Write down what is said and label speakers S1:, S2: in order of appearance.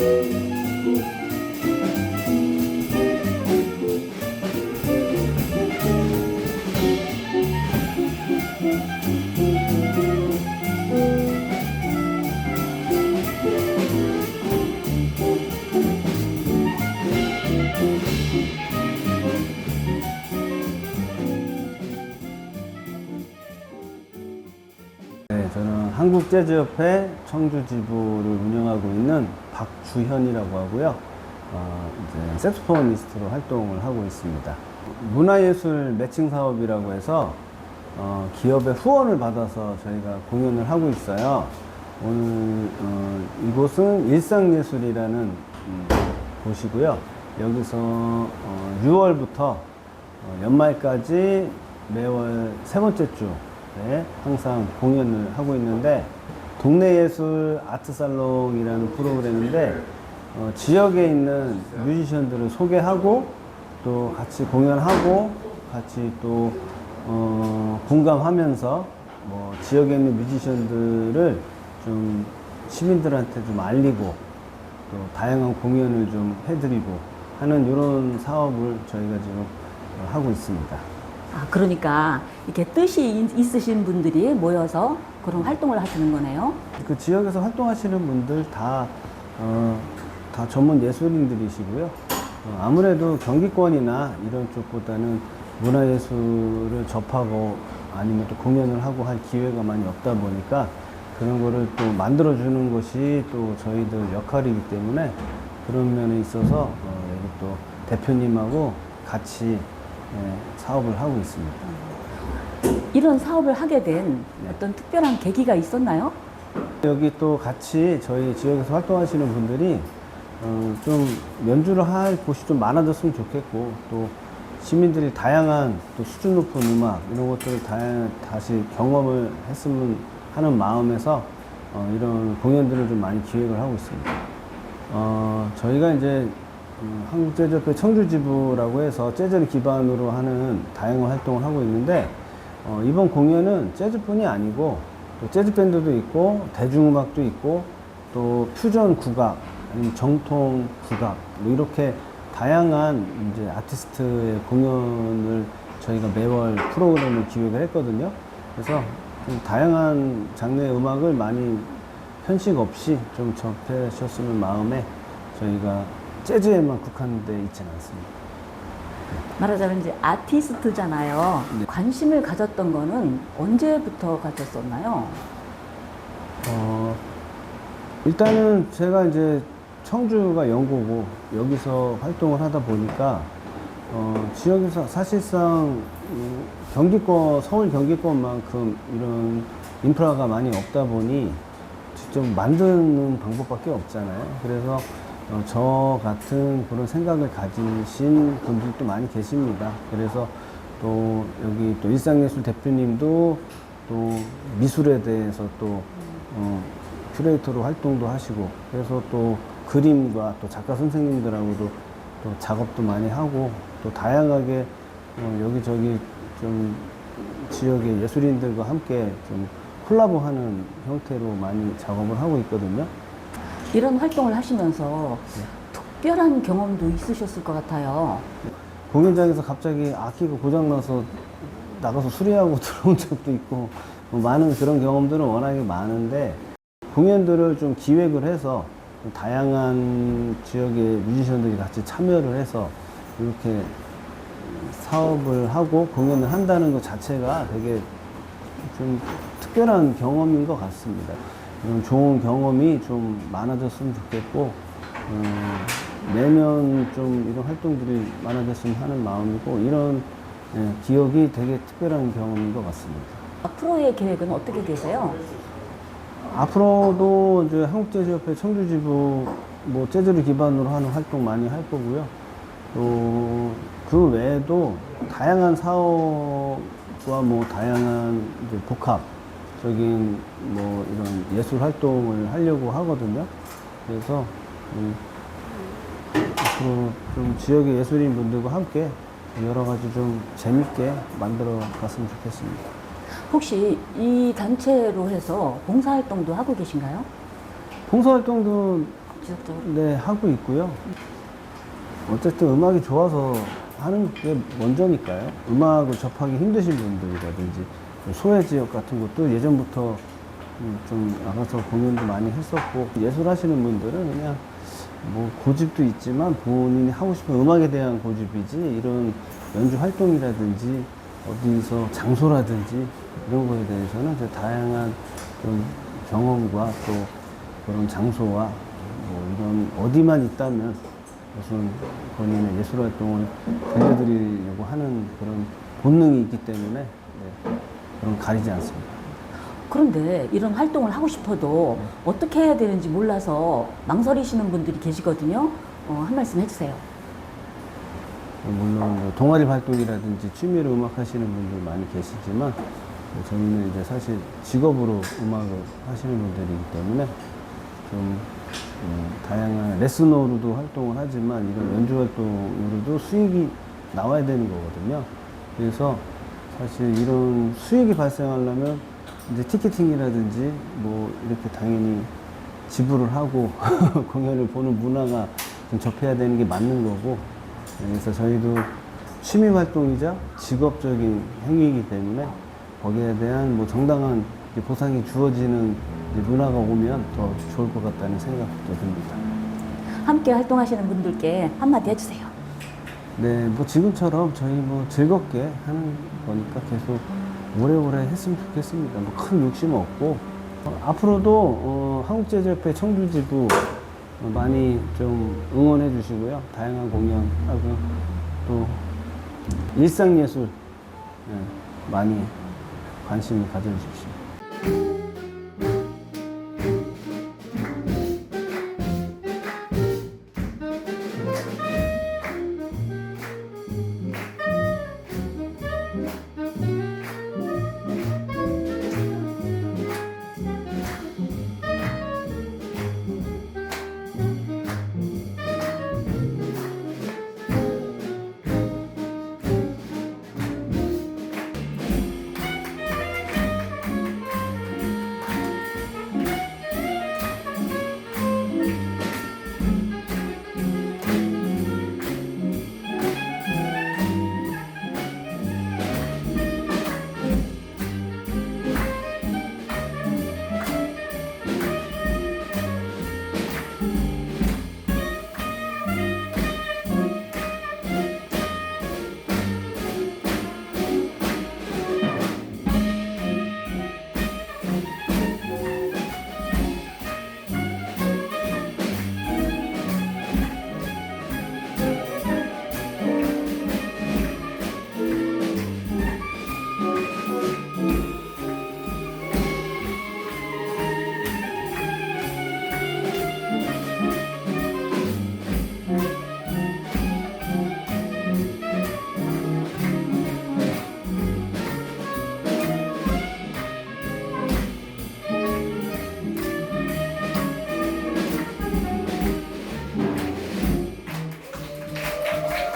S1: 네, 저는 한국재즈협회 청주지부를 운영하고 있는 박주현이라고 하고요. 어, 이제 색소포니스트로 활동을 하고 있습니다. 문화예술 매칭 사업이라고 해서 어, 기업의 후원을 받아서 저희가 공연을 하고 있어요. 오늘 어, 이곳은 일상예술이라는 음, 곳이고요. 여기서 어, 6월부터 어, 연말까지 매월 세 번째 주에 항상 공연을 하고 있는데 동네 예술 아트 살롱이라는 프로그램인데 어, 지역에 있는 뮤지션들을 소개하고 또 같이 공연하고 같이 또 어, 공감하면서 뭐 지역에 있는 뮤지션들을 좀 시민들한테 좀 알리고 또 다양한 공연을 좀 해드리고 하는 이런 사업을 저희가 지금 하고 있습니다.
S2: 아, 그러니까 이렇게 뜻이 있- 있으신 분들이 모여서 그런 활동을 하시는 거네요.
S1: 그 지역에서 활동하시는 분들 다, 어, 다 전문 예술인들이시고요. 어, 아무래도 경기권이나 이런 쪽보다는 문화예술을 접하고 아니면 또 공연을 하고 할 기회가 많이 없다 보니까 그런 거를 또 만들어주는 것이 또 저희들 역할이기 때문에 그런 면에 있어서 어, 여기 또 대표님하고 같이 예, 사업을 하고 있습니다.
S2: 이런 사업을 하게 된
S1: 네.
S2: 어떤 특별한 계기가 있었나요?
S1: 여기 또 같이 저희 지역에서 활동하시는 분들이 어, 좀 연주를 할 곳이 좀 많아졌으면 좋겠고 또 시민들이 다양한 또 수준 높은 음악 이런 것들을 다, 다시 경험을 했으면 하는 마음에서 어, 이런 공연들을 좀 많이 기획을 하고 있습니다. 어, 저희가 이제 음, 한국재즈협회 청주지부라고 해서 재즈를 기반으로 하는 다양한 활동을 하고 있는데 어, 이번 공연은 재즈뿐이 아니고 또 재즈 밴드도 있고 대중음악도 있고 또 퓨전 국악 아니면 정통 국악 뭐 이렇게 다양한 이제 아티스트의 공연을 저희가 매월 프로그램을 기획을 했거든요. 그래서 좀 다양한 장르의 음악을 많이 편식 없이 좀 접하셨으면 마음에 저희가 재즈에만 국한돼 있지는 않습니다.
S2: 말하자면 이제 아티스트잖아요.
S1: 네.
S2: 관심을 가졌던 거는 언제부터 가졌었나요?
S1: 어, 일단은 제가 이제 청주가 연고고 여기서 활동을 하다 보니까 어, 지역에서 사실상 음, 경기권, 서울 경기권만큼 이런 인프라가 많이 없다 보니 직접 만드는 방법밖에 없잖아요. 그래서 어, 저 같은 그런 생각을 가지신 분들도 많이 계십니다. 그래서 또 여기 또 일상예술 대표님도 또 미술에 대해서 또 어, 큐레이터로 활동도 하시고 그래서 또 그림과 또 작가 선생님들하고도 또 작업도 많이 하고 또 다양하게 어, 여기저기 좀 지역의 예술인들과 함께 좀 콜라보하는 형태로 많이 작업을 하고 있거든요.
S2: 이런 활동을 하시면서
S1: 네.
S2: 특별한 경험도 있으셨을 것 같아요.
S1: 공연장에서 갑자기 악기가 고장나서 나가서 수리하고 들어온 적도 있고 뭐 많은 그런 경험들은 워낙에 많은데 공연들을 좀 기획을 해서 좀 다양한 지역의 뮤지션들이 같이 참여를 해서 이렇게 사업을 하고 공연을 한다는 것 자체가 되게 좀 특별한 경험인 것 같습니다. 이런 좋은 경험이 좀 많아졌으면 좋겠고, 어, 매년 좀 이런 활동들이 많아졌으면 하는 마음이고, 이런 예, 기억이 되게 특별한 경험인 것 같습니다.
S2: 앞으로의 계획은 어떻게 되세요?
S1: 앞으로도 이제 한국재즈협회 청주지부 뭐 재즈를 기반으로 하는 활동 많이 할 거고요. 또 그 외에도 다양한 사업과 뭐 다양한 이제 복합 적인 뭐 이런 예술 활동을 하려고 하거든요. 그래서 음, 앞으로 좀 지역의 예술인 분들과 함께 여러 가지 좀 재밌게 만들어 갔으면 좋겠습니다.
S2: 혹시 이 단체로 해서 봉사활동도 하고 계신가요?
S1: 봉사활동도
S2: 지속적으로.
S1: 네, 하고 있고요. 어쨌든 음악이 좋아서 하는 게 먼저니까요. 음악을 접하기 힘드신 분들이라든지 소외 지역 같은 것도 예전부터 음, 좀 나가서 공연도 많이 했었고 예술 하시는 분들은 그냥 뭐 고집도 있지만 본인이 하고 싶은 음악에 대한 고집이지 이런 연주 활동이라든지 어디서 장소라든지 이런 거에 대해서는 다양한 그런 경험과 또 그런 장소와 뭐 이런 어디만 있다면 무슨 본인의 예술 활동을 들려드리려고 하는 그런 본능이 있기 때문에 네, 그런 가리지 않습니다.
S2: 그런데 이런 활동을 하고 싶어도 어떻게 해야 되는지 몰라서 망설이시는 분들이 계시거든요. 어, 한 말씀 해주세요.
S1: 물론 뭐 동아리 활동이라든지 취미로 음악 하시는 분들 많이 계시지만 뭐 저희는 이제 사실 직업으로 음악을 하시는 분들이기 때문에 좀 음, 다양한 레슨으로도 활동을 하지만 이런 연주 활동으로도 수익이 나와야 되는 거거든요. 그래서 사실 이런 수익이 발생하려면 이제 티켓팅이라든지 뭐 이렇게 당연히 지불을 하고 공연을 보는 문화가 좀 접해야 되는 게 맞는 거고 그래서 저희도 취미 활동이자 직업적인 행위이기 때문에 거기에 대한 뭐 정당한 보상이 주어지는 문화가 오면 더 좋을 것 같다는 생각도 듭니다.
S2: 함께 활동하시는 분들께 한마디 해주세요.
S1: 네, 뭐 지금처럼 저희 뭐 즐겁게 하는 거니까 계속 오래오래 했으면 좋겠습니다. 뭐 큰 욕심 없고 어, 앞으로도 어, 한국재즈협회 청주지부 어, 많이 좀 응원해 주시고요. 다양한 공연하고 또 일상예술 예, 많이 관심을 가져주십시오.